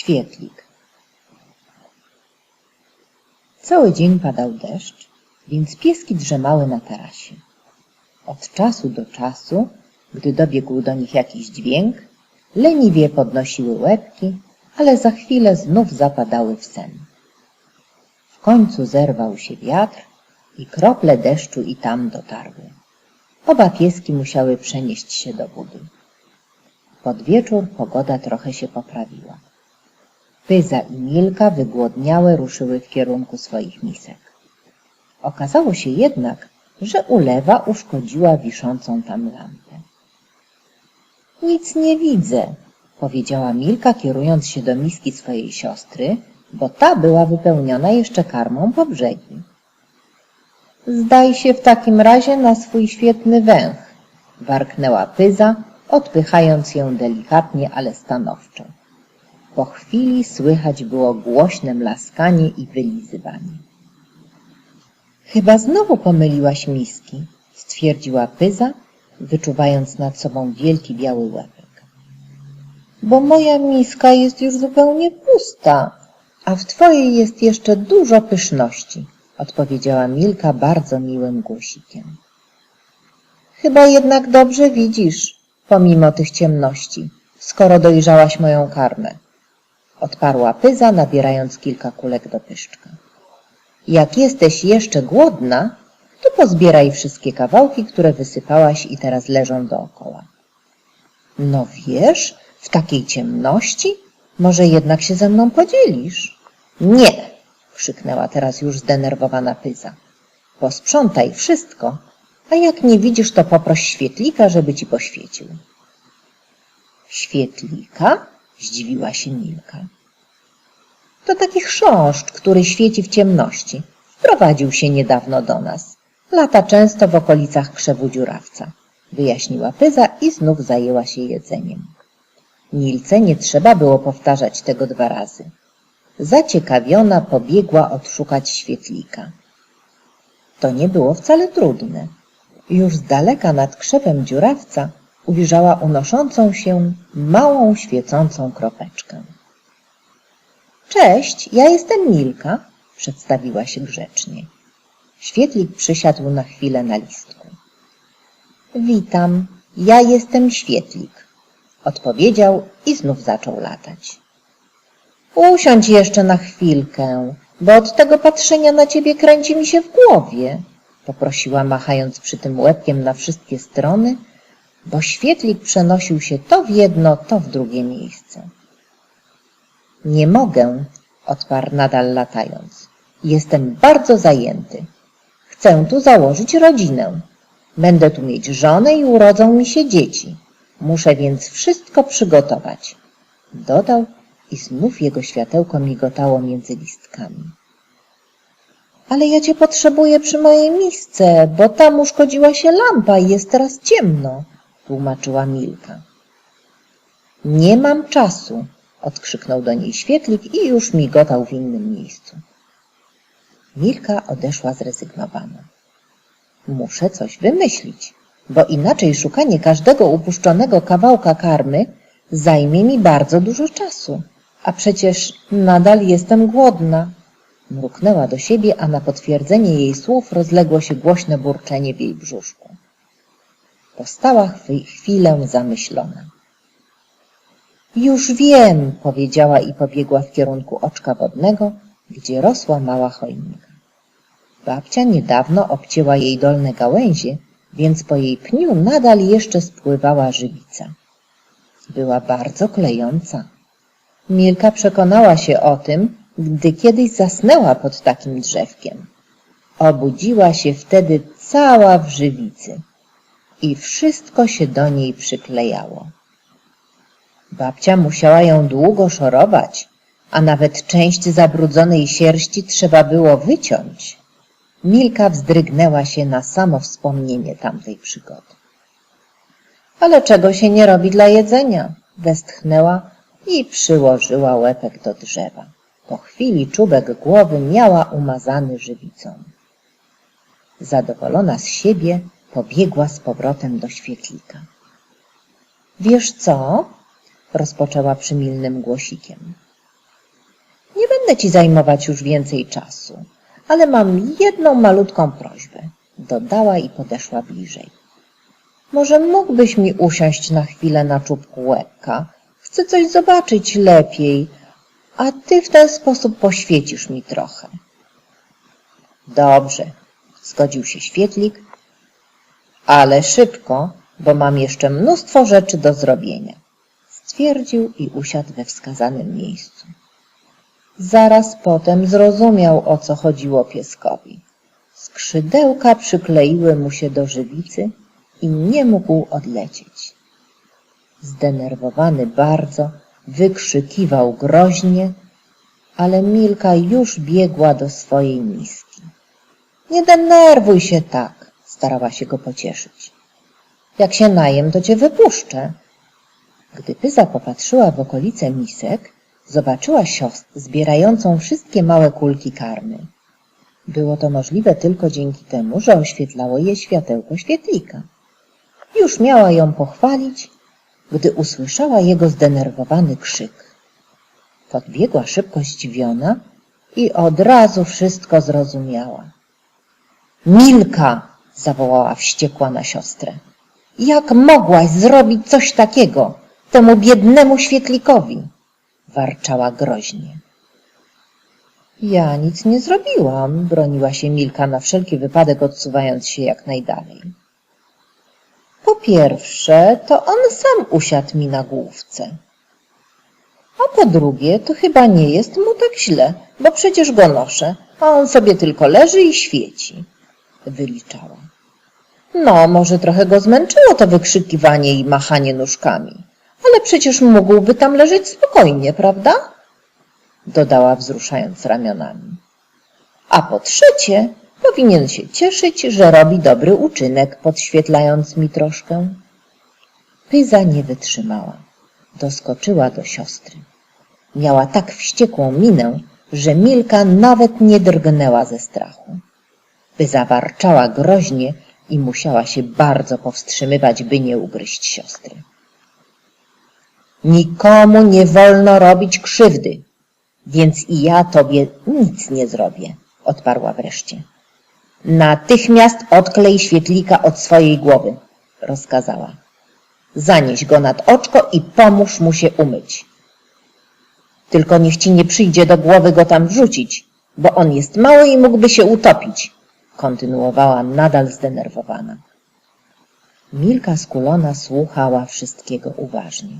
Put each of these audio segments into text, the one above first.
Świetlik. Cały dzień padał deszcz, więc pieski drzemały na tarasie. Od czasu do czasu, gdy dobiegł do nich jakiś dźwięk, leniwie podnosiły łebki, ale za chwilę znów zapadały w sen. W końcu zerwał się wiatr i krople deszczu i tam dotarły. Oba pieski musiały przenieść się do budy. Pod wieczór pogoda trochę się poprawiła. Pyza i Milka wygłodniałe ruszyły w kierunku swoich misek. Okazało się jednak, że ulewa uszkodziła wiszącą tam lampę. Nic nie widzę, powiedziała Milka, kierując się do miski swojej siostry, bo ta była wypełniona jeszcze karmą po brzegi. Zdaj się w takim razie na swój świetny węch, warknęła Pyza, odpychając ją delikatnie, ale stanowczo. Po chwili słychać było głośne mlaskanie i wylizywanie. Chyba znowu pomyliłaś miski, stwierdziła Pyza, wyczuwając nad sobą wielki biały łebek. Bo moja miska jest już zupełnie pusta, a w twojej jest jeszcze dużo pyszności, odpowiedziała Milka bardzo miłym głosikiem. Chyba jednak dobrze widzisz, pomimo tych ciemności, skoro dojrzałaś moją karmę, odparła Pyza, nabierając kilka kulek do pyszczka. Jak jesteś jeszcze głodna, to pozbieraj wszystkie kawałki, które wysypałaś i teraz leżą dookoła. No wiesz, w takiej ciemności, może jednak się ze mną podzielisz? Nie, krzyknęła teraz już zdenerwowana Pyza. Posprzątaj wszystko, a jak nie widzisz, to poproś świetlika, żeby ci poświecił. Świetlika? Zdziwiła się Milka. To taki chrząszcz, który świeci w ciemności. Wprowadził się niedawno do nas. Lata często w okolicach krzewu dziurawca. Wyjaśniła Pyza i znów zajęła się jedzeniem. Nilce nie trzeba było powtarzać tego dwa razy. Zaciekawiona pobiegła odszukać świetlika. To nie było wcale trudne. Już z daleka nad krzewem dziurawca ujrzała unoszącą się małą świecącą kropeczkę. Cześć, ja jestem Milka, przedstawiła się grzecznie. Świetlik przysiadł na chwilę na listku. Witam, ja jestem Świetlik, odpowiedział i znów zaczął latać. Usiądź jeszcze na chwilkę, bo od tego patrzenia na ciebie kręci mi się w głowie, poprosiła machając przy tym łebkiem na wszystkie strony, bo świetlik przenosił się to w jedno, to w drugie miejsce. Nie mogę, odparł nadal latając. Jestem bardzo zajęty. Chcę tu założyć rodzinę. Będę tu mieć żonę i urodzą mi się dzieci. Muszę więc wszystko przygotować. Dodał i znów jego światełko migotało między listkami. Ale ja cię potrzebuję przy mojej misce, bo tam uszkodziła się lampa i jest teraz ciemno, tłumaczyła Milka. Nie mam czasu, odkrzyknął do niej świetlik i już migotał w innym miejscu. Milka odeszła zrezygnowana. Muszę coś wymyślić, bo inaczej szukanie każdego upuszczonego kawałka karmy zajmie mi bardzo dużo czasu, a przecież nadal jestem głodna. Mruknęła do siebie, a na potwierdzenie jej słów rozległo się głośne burczenie w jej brzuszku. Postała chwilę zamyślona. Już wiem, powiedziała i pobiegła w kierunku oczka wodnego, gdzie rosła mała choinka. Babcia niedawno obcięła jej dolne gałęzie, więc po jej pniu nadal jeszcze spływała żywica. Była bardzo klejąca. Milka przekonała się o tym, gdy kiedyś zasnęła pod takim drzewkiem. Obudziła się wtedy cała w żywicy i wszystko się do niej przyklejało. Babcia musiała ją długo szorować, a nawet część zabrudzonej sierści trzeba było wyciąć. Milka wzdrygnęła się na samo wspomnienie tamtej przygody. Ale czego się nie robi dla jedzenia? Westchnęła i przyłożyła łepek do drzewa. Po chwili czubek głowy miała umazany żywicą. Zadowolona z siebie pobiegła z powrotem do świetlika. Wiesz co? rozpoczęła przymilnym głosikiem. Nie będę ci zajmować już więcej czasu, ale mam jedną malutką prośbę, dodała i podeszła bliżej. Może mógłbyś mi usiąść na chwilę na czubku łebka? Chcę coś zobaczyć lepiej, a ty w ten sposób poświecisz mi trochę. Dobrze, zgodził się świetlik, ale szybko, bo mam jeszcze mnóstwo rzeczy do zrobienia, stwierdził i usiadł we wskazanym miejscu. Zaraz potem zrozumiał, o co chodziło pieskowi. Skrzydełka przykleiły mu się do żywicy i nie mógł odlecieć. Zdenerwowany bardzo, wykrzykiwał groźnie, ale Milka już biegła do swojej miski. Nie denerwuj się tak, starała się go pocieszyć. Jak się najem, to cię wypuszczę. Gdy Pyza popatrzyła w okolice misek, zobaczyła siostrę zbierającą wszystkie małe kulki karmy. Było to możliwe tylko dzięki temu, że oświetlało je światełko świetlika. Już miała ją pochwalić, gdy usłyszała jego zdenerwowany krzyk. Podbiegła szybko zdziwiona i od razu wszystko zrozumiała. Milka! Zawołała wściekła na siostrę. Jak mogłaś zrobić coś takiego temu biednemu świetlikowi? warczała groźnie. Ja nic nie zrobiłam, broniła się Milka na wszelki wypadek odsuwając się jak najdalej. Po pierwsze, to on sam usiadł mi na główce. A po drugie, to chyba nie jest mu tak źle, bo przecież go noszę, a on sobie tylko leży i świeci, wyliczała. No, może trochę go zmęczyło to wykrzykiwanie i machanie nóżkami, ale przecież mógłby tam leżeć spokojnie, prawda? Dodała wzruszając ramionami. A po trzecie, powinien się cieszyć, że robi dobry uczynek, podświetlając mi troszkę. Pyza nie wytrzymała. Doskoczyła do siostry. Miała tak wściekłą minę, że Milka nawet nie drgnęła ze strachu. Pyza warczała groźnie i musiała się bardzo powstrzymywać, by nie ugryźć siostry. Nikomu nie wolno robić krzywdy, więc i ja tobie nic nie zrobię, odparła wreszcie. Natychmiast odklej świetlika od swojej głowy, rozkazała. Zanieś go nad oczko i pomóż mu się umyć. Tylko niech ci nie przyjdzie do głowy go tam wrzucić, bo on jest mały i mógłby się utopić, kontynuowała nadal zdenerwowana. Milka skulona słuchała wszystkiego uważnie.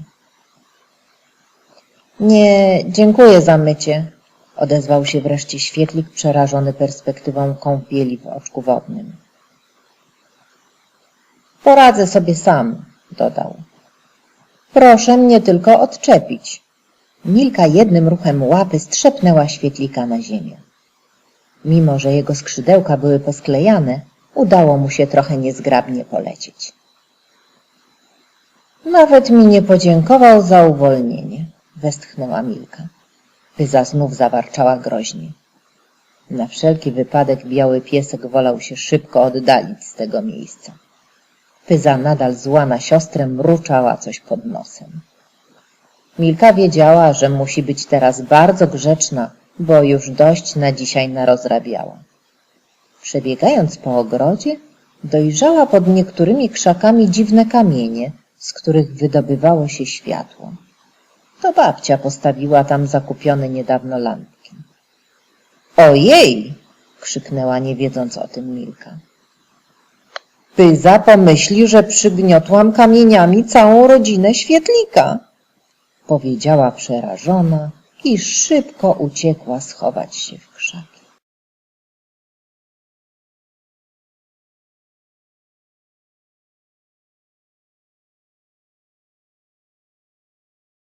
Nie, dziękuję za mycie, odezwał się wreszcie świetlik przerażony perspektywą kąpieli w oczku wodnym. Poradzę sobie sam, dodał. Proszę mnie tylko odczepić. Milka jednym ruchem łapy strzepnęła świetlika na ziemię. Mimo, że jego skrzydełka były posklejane, udało mu się trochę niezgrabnie polecieć. Nawet mi nie podziękował za uwolnienie, westchnęła Milka. Pyza znów zawarczała groźnie. Na wszelki wypadek biały piesek wolał się szybko oddalić z tego miejsca. Pyza nadal zła na siostrę mruczała coś pod nosem. Milka wiedziała, że musi być teraz bardzo grzeczna, bo już dość na dzisiaj narozrabiała. Przebiegając po ogrodzie, dojrzała pod niektórymi krzakami dziwne kamienie, z których wydobywało się światło. To babcia postawiła tam zakupione niedawno lampki. Ojej! krzyknęła nie wiedząc o tym Milka. Pyza pomyśli, że przygniotłam kamieniami całą rodzinę świetlika, powiedziała przerażona i szybko uciekła schować się w